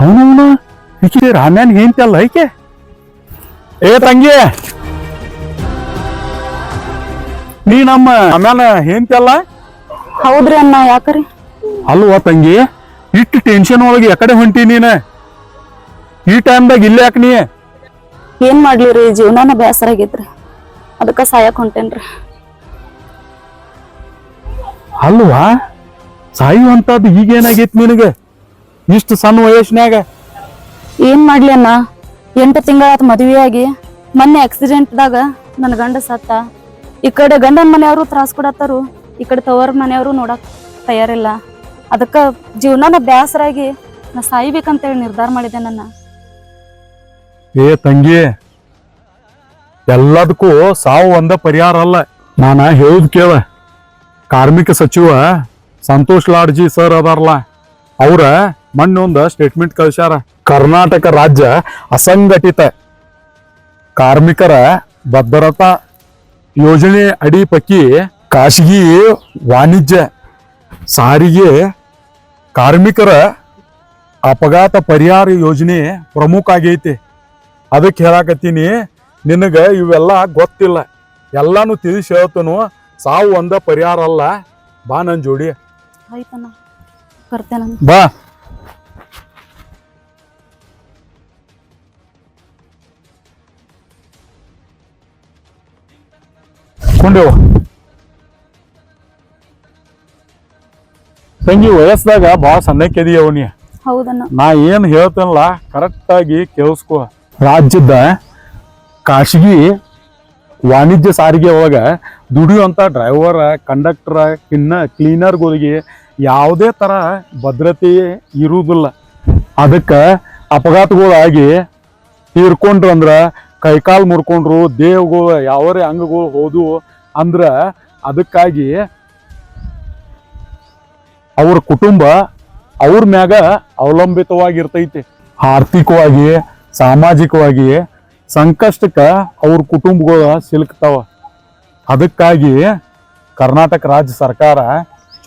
ಅವನವನ ಈಕೆ ರಾಮ್ಯಾನ್ ಹೆಂತಲ್ಲ ಐಕೆ ಏ ತಂಗಿ! ನೀ ನಮ್ಮ ರಾಮ್ಯಾನ ಹೆಂತಲ್ಲ ಹೌದ್ರಿ ಅಣ್ಣ ಯಾಕ್ರಿ? ಅಲ್ವಾ ತಂಗಿ? ಇಷ್ಟು ಟೆನ್ಷನ್ ಒಳಗೆ ಯಾಕಡೆ ಹೊಂಟಿ ನೀನ? ಈ ಟೈಮ್ದಾಗ ಇಲ್ಲೇ ಯಾಕೆ ನೀ? ಏನ್ ಮಾಡ್ಲಿರಿ ಜೀವನಾನ ಬೇಸರ ಆಗಿದ್ರಿ ಅದಕ್ಕ ಸಾಯಕ್ ಹೊಂಟೇನ್ರಿ. ಅಲ್ವಾ? ಸಾಯುವಂತದ್ದು ಈಗೇನಾಗೈತಿ ನಿನಗೆ? ಇಷ್ಟು ಸಣ್ಣ ವಯಸ್ಸಿನಾಗ ಏನ್ ಮಾಡ್ಲಿ ಅಣ್ಣ? ಎಂಟು ತಿಂಗಳಾತ್ ಮದುವೆಯಾಗಿ ಮೊನ್ನೆ ಆಕ್ಸಿಡೆಂಟ್ದಾಗ ನನ್ನ ಗಂಡ ಸತ್ತ. ಈ ಕಡೆ ಗಂಡನ ಮನೆಯವರು ತ್ರಾಸ ಕೊಡತ್ತಾರು ಈ ಕಡೆ ತವರ್ ಮನೆಯವರು ನೋಡಕ್ ತಯಾರಿಲ್ಲ. ಅದಕ್ಕ ಜೀವನನ ಬ್ಯಾಸರಾಗಿ ನಾ ಸಾಯ್ಬೇಕಂತೇಳಿ ನಿರ್ಧಾರ ಮಾಡಿದೆ ನನ್ನ. ಏ ತಂಗಿ ಎಲ್ಲದಕ್ಕೂ ಸಾವು ಒಂದ ಪರಿಹಾರ ಅಲ್ಲ. ನಾನ ಹೇಳುದು ಕೇಳ. ಕಾರ್ಮಿಕ ಸಚಿವ ಸಂತೋಷ್ ಲಾಡ್ಜಿ ಸರ್ ಅದಾರಲ್ಲ ಅವ್ರ ಮೊನ್ನೊಂದ ಸ್ಟೇಟ್ಮೆಂಟ್ ಕಳಿಸ್ಯಾರ. ಕರ್ನಾಟಕ ರಾಜ್ಯ ಅಸಂಘಟಿತ ಕಾರ್ಮಿಕರ ಭದ್ರತಾ ಯೋಜನೆ ಅಡಿ ಪೈಕಿ ಖಾಸಗಿ ವಾಣಿಜ್ಯ ಸಾರಿಗೆ ಕಾರ್ಮಿಕರ ಅಪಘಾತ ಪರಿಹಾರ ಯೋಜನೆ ಪ್ರಮುಖ ಆಗೈತಿ. ಅದಕ್ಕೆ ಹೇಳಾಕತ್ತೀನಿ ನಿನಗೆ ಇವೆಲ್ಲ ಗೊತ್ತಿಲ್ಲ. ಎಲ್ಲಾನು ತಿಳಿಸಿ ಹೇಳ್ತನು ಸಾವು ಒಂದ ಪರಿಹಾರ ಅಲ್ಲ. ಬಾ ನನ್ ಜೋಡಿ. ಬಾ. ಕೊಂಡೇವ ತಂಗಿ ವಯಸ್ಸದಾಗ ಭಾಳ ಸಣ್ಣಕ್ಕೆದಿಯವ ನೀ. ಹೌದಣ್ಣ. ನಾ ಏನ್ ಹೇಳ್ತೇನಲ್ಲ ಕರೆಕ್ಟ್ ಆಗಿ ಕೇಳಿಸ್ಕೊ. ರಾಜ್ಯದ ಖಾಸಗಿ ವಾಣಿಜ್ಯ ಸಾರಿಗೆ ಒಳಗ ದುಡಿಯುವಂತ ಡ್ರೈವರ್ ಕಂಡಕ್ಟರ್ ಇನ್ನ ಕ್ಲೀನರ್ಗಳಿಗೆ ಯಾವುದೇ ತರ ಭದ್ರತೆ ಇರುವುದಿಲ್ಲ. ಅದಕ್ಕೆ ಅಪಘಾತಗಳಾಗಿ ತೀರ್ಕೊಂಡ್ರು ಅಂದ್ರ ಕೈಕಾಲು ಮುರ್ಕೊಂಡ್ರು, ದೇವ್ಗಳು, ಯಾವರೇ ಅಂಗಗಳು ಹೋದು ಅಂದ್ರ ಅದಕ್ಕಾಗಿ ಅವ್ರ ಕುಟುಂಬ ಅವ್ರ ಮ್ಯಾಗ ಅವಲಂಬಿತವಾಗಿರ್ತೈತಿ. ಆರ್ಥಿಕವಾಗಿ, ಸಾಮಾಜಿಕವಾಗಿ ಸಂಕಷ್ಟಕ್ಕೆ ಅವ್ರ ಕುಟುಂಬಗಳು ಸಿಲುಕ್ತಾವ. ಅದಕ್ಕಾಗಿ ಕರ್ನಾಟಕ ರಾಜ್ಯ ಸರ್ಕಾರ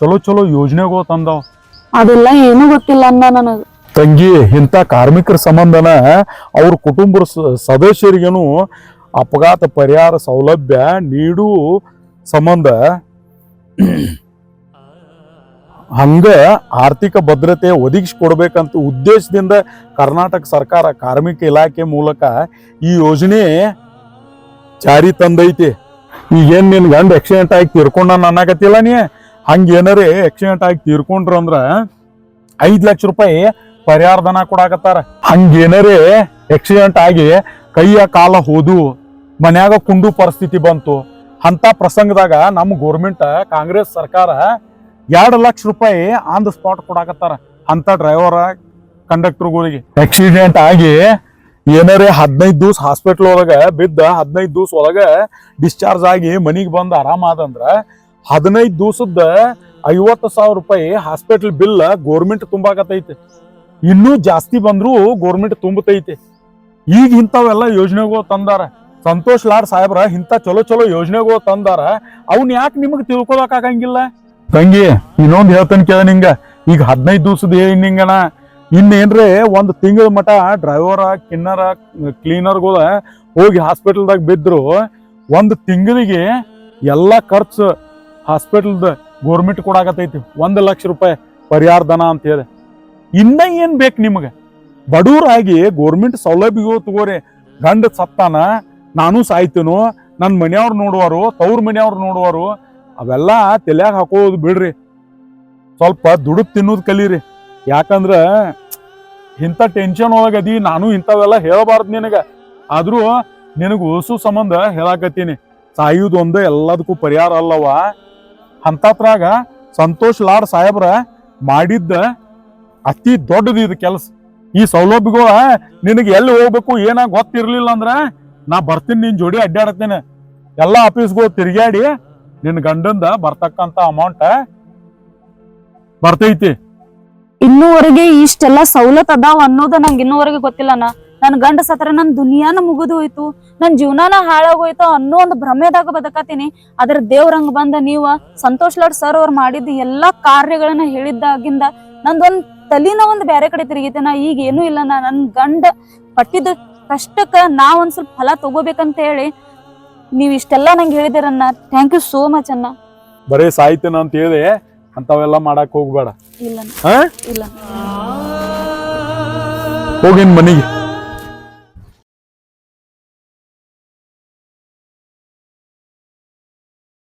ಚಲೋ ಚಲೋ ಯೋಜನೆಗಳು ತಂದವ. ಅದೆಲ್ಲ ಏನೂ ಗೊತ್ತಿಲ್ಲ ಅಣ್ಣ ನನಗೆ. ತಂಗಿ, ಇಂಥ ಕಾರ್ಮಿಕರ ಸಂಬಂಧನ ಅವ್ರ ಕುಟುಂಬದ ಸದಸ್ಯರಿಗೂ ಸದಸ್ಯರಿಗೇನು ಅಪಘಾತ ಪರಿಹಾರ ಸೌಲಭ್ಯ ನೀಡು ಸಂಬಂಧ ಹಂಗ ಆರ್ಥಿಕ ಭದ್ರತೆ ಒದಗಿಸ್ಕೊಡ್ಬೇಕಂತ ಉದ್ದೇಶದಿಂದ ಕರ್ನಾಟಕ ಸರ್ಕಾರ ಕಾರ್ಮಿಕ ಇಲಾಖೆ ಮೂಲಕ ಈ ಯೋಜನೆ ಜಾರಿ ತಂದೈತಿ. ಈಗೇನು ನಿನ್ ಗಂಡ ಆಕ್ಸಿಡೆಂಟ್ ಆಗಿ ತೀರ್ಕೊಂಡ ಅನ್ನಾಗತ್ತಿಲ್ಲ ನೀ? ಹಂಗೇನಾರೇ ಆಕ್ಸಿಡೆಂಟ್ ಆಗಿ ತೀರ್ಕೊಂಡ್ರು ಅಂದ್ರೆ ಐದು ಲಕ್ಷ ರೂಪಾಯಿ ಪರಿಹಾರ ಧನ ಕೊಡಾಕತ್ತಾರ. ಹಂಗೇನರೇ ಆಕ್ಸಿಡೆಂಟ್ ಆಗಿ ಕೈಯ ಕಾಲ ಹೋದು, ಮನ್ಯಾಗ ಕುಂಡು ಪರಿಸ್ಥಿತಿ ಬಂತು. ಅಂತ ಪ್ರಸಂಗದಾಗ ನಮ್ಮ ಗೋರ್ಮೆಂಟ್ ಕಾಂಗ್ರೆಸ್ ಸರ್ಕಾರ ಎರಡು ಲಕ್ಷ ರೂಪಾಯಿ ಆನ್ ದ ಸ್ಪಾಟ್ ಕೊಡಾಕತ್ತಾರ. ಅಂತ ಡ್ರೈವರ್ ಕಂಡಕ್ಟರ್ಗಳಿಗೆ ಆಕ್ಸಿಡೆಂಟ್ ಆಗಿ ಏನಾರೇ ಹದಿನೈದು ದಿವ್ಸ ಹಾಸ್ಪಿಟ್ಲ್ ಒಳಗೆ ಬಿದ್ದ, ಹದಿನೈದು ದಿವ್ಸ ಒಳಗೆ ಡಿಸ್ಚಾರ್ಜ್ ಆಗಿ ಮನಿಗೆ ಬಂದು ಆರಾಮಾದಂದ್ರೆ ಹದಿನೈದು ದಿವ್ಸದ ಐವತ್ತು ಸಾವಿರ ರೂಪಾಯಿ ಹಾಸ್ಪಿಟ್ಲ್ ಬಿಲ್ ಗೋರ್ಮೆಂಟ್ ತುಂಬಾಕತೈತಿ ಇನ್ನೂ ಜಾಸ್ತಿ ಬಂದ್ರು ಗೋರ್ಮೆಂಟ್ ತುಂಬತೈತಿ. ಈಗ ಇಂಥವೆಲ್ಲ ಯೋಜನೆಗಳು ತಂದಾರ. ಸಂತೋಷ್ ಲಾಡ್ ಸಾಹೇಬ್ರ ಇಂಥ ಚಲೋ ಚಲೋ ಯೋಜನೆಗಳು ತಂದಾರ. ಅವ್ನ ಯಾಕೆ ನಿಮಗೆ ತಿಳ್ಕೊಳಕ್ ತಂಗಿ, ಇನ್ನೊಂದು ಹೇಳ್ತೇನೆ ಕೇಳ ನಿಂಗ. ಈಗ ಹದಿನೈದು ದಿವ್ಸದ ನಿಂಗನ ಇನ್ನೇನ್ರೆ ಒಂದು ತಿಂಗಳ ಮಟ ಡ್ರೈವರ ಕಿನ್ನರ ಕ್ಲೀನರ್ಗಳ ಹೋಗಿ ಹಾಸ್ಪಿಟಲ್ದಾಗ ಬಿದ್ರು ಒಂದು ತಿಂಗಳಿಗೆ ಎಲ್ಲಾ ಖರ್ಚು ಹಾಸ್ಪಿಟಲ್ದ ಗೋರ್ಮೆಂಟ್ ಕೊಡಾಕತೈತಿ ಒಂದು ಲಕ್ಷ ರೂಪಾಯಿ ಪರಿಹಾರ ಧನ ಅಂತ ಹೇಳಿ. ಇನ್ನ ಏನ್ ಬೇಕು ನಿಮಗೆ? ಬಡವರಾಗಿ ಗೋರ್ಮೆಂಟ್ ಸೌಲಭ್ಯಗಳು ತಗೋರಿ. ಗಂಡ ಸತ್ತಾನ, ನಾನು ಸಾಯ್ತೇನು ನನ್ನ ಮನೆಯವ್ರು ನೋಡುವರು, ತವ್ರ ಮನೆಯವ್ರು ನೋಡುವರು, ಅವೆಲ್ಲ ತಲೆಯಾಗ ಹಾಕೋದು ಬಿಡ್ರಿ. ಸ್ವಲ್ಪ ದುಡುಕ್ ತಿನ್ನೋದು ಕಲೀರಿ. ಯಾಕಂದ್ರ ಇಂಥ ಟೆನ್ಷನ್ ಒಳಗದಿ ನಾನು ಇಂಥವೆಲ್ಲ ಹೇಳಬಾರ್ದು ನಿನಗೆ. ಆದರೂ ನಿನಗೆ ಉಳಿಸು ಸಂಬಂಧ ಹೇಳಾಕತ್ತೀನಿ. ಸಾಯೋದು ಎಲ್ಲದಕ್ಕೂ ಪರಿಹಾರ ಅಲ್ಲವ ಅಂತತ್ರಾಗ ಸಂತೋಷ್ ಲಾಡ್ ಸಾಹೇಬ್ರ ಮಾಡಿದ್ದ ಅತಿ ದೊಡ್ಡದು ಇದು ಕೆಲಸ. ಈ ಸೌಲಭ್ಯಗಳ ನಿನಗೆ ಎಲ್ಲಿ ಹೋಗ್ಬೇಕು, ಏನ ಗೊತ್ತಿರ್ಲಿಲ್ಲ ಅಂದ್ರ ನಾ ಬರ್ತೀನಿ, ನಿನ್ ಜೋಡಿ ಅಡ್ಡಾಡತ್ತೇನೆ ಎಲ್ಲಾ ಆಫೀಸ್ಗಳು ತಿರ್ಗ್ಯಾಡಿ ನಿನ್ ಗಂಡಂದ ಬರ್ತಕ್ಕಂತ ಅಮೌಂಟ್ ಬರ್ತೈತಿ. ಇನ್ನೂವರೆಗೆ ಇಷ್ಟೆಲ್ಲ ಸವಲತ್ ಅದಾವ ಅನ್ನೋದ ನಂಗೆ ಇನ್ನೂವರೆಗೆ ಗೊತ್ತಿಲ್ಲನ ನನ್ ಗಂಡ ಸತ್ರ ನನ್ ದುನಿಯಾನ ಮುಗಿದು ಹೋಯ್ತು, ನನ್ ಜೀವನಾನ ಹಾಳಾಗೋಯ್ತು ಅನ್ನೋ ಒಂದು ಭ್ರಮೆದಾಗ ಬದಕತೀನಿ ಅದ್ರ ದೇವ್ರಂಗ್ ಬಂದ ನೀವ ಸಂತೋಷ್ ಲಾಡ್ ಸರ್ ಅವ್ರು ಮಾಡಿದ ಎಲ್ಲಾ ಕಾರ್ಯಗಳನ್ನ ಹೇಳಿದ್ದಾಗಿಂದ ನಂದೊಂದ್ ತಲಿನ ಒಂದ್ ಬ್ಯಾರೆ ಕಡೆ ತಿರುಗಿತೆ ನಾ ಈಗ ಏನು ಇಲ್ಲ ನಾ ನನ್ ಗಂಡ ಪಟ್ಟಿದ ಕಷ್ಟಕ್ಕ ನಾ ಒಂದ್ ಸ್ವಲ್ಪ ಫಲ ತಗೋಬೇಕಂತ ಹೇಳಿ ನೀವ್ ಇಷ್ಟೆಲ್ಲ ನಂಗೆ ಹೇಳಿದಿರನ್ನ ಥ್ಯಾಂಕ್ ಯು ಸೋ ಮಚ್ ಅಣ್ಣ. ಬರೀ ಸಾಯ್ತೇನ ಅಂತ ಹೇಳಿ ಅಂತವೆಲ್ಲ ಮಾಡಕ್ ಹೋಗ್ಬೇಡ. ಇಲ್ಲ ಇಲ್ಲ ಹೋಗಿನ್ ಮನಿಗೆ.